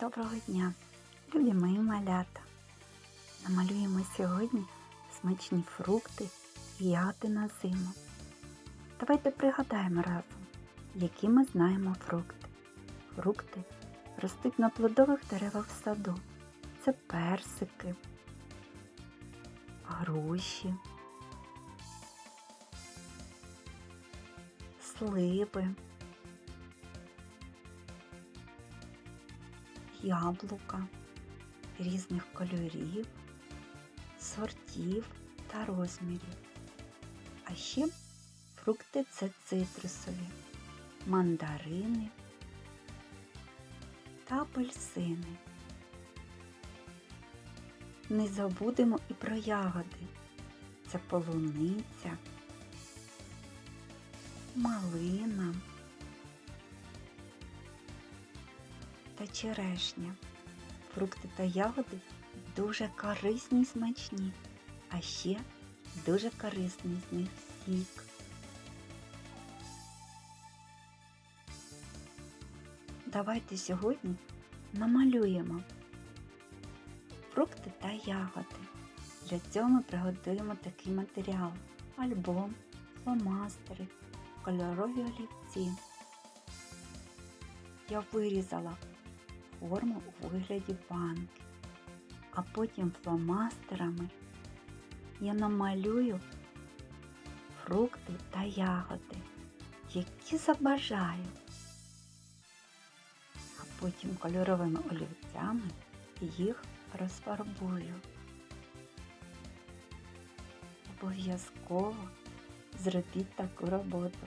Доброго дня, любі мої малята. Намалюємо сьогодні смачні фрукти і ягоди на зиму. Давайте пригадаємо разом, які ми знаємо фрукти. Фрукти ростуть на плодових деревах в саду. Це персики, груші, сливи. Яблука різних кольорів, сортів та розмірів. А ще фрукти це цитрусові, мандарини та апельсини. Не забудемо і про ягоди. Це полуниця, малина. Та черешня. Фрукти та ягоди дуже корисні й смачні, а ще дуже корисний з них сік. Давайте сьогодні намалюємо фрукти та ягоди. Для цього ми приготуємо такий матеріал альбом, фломастери, кольорові олівці. Я вирізала форму у вигляді банки, а потім фломастерами я намалюю фрукти та ягоди, які забажаю, а потім кольоровими олівцями їх розфарбую. Обов'язково зробіть таку роботу.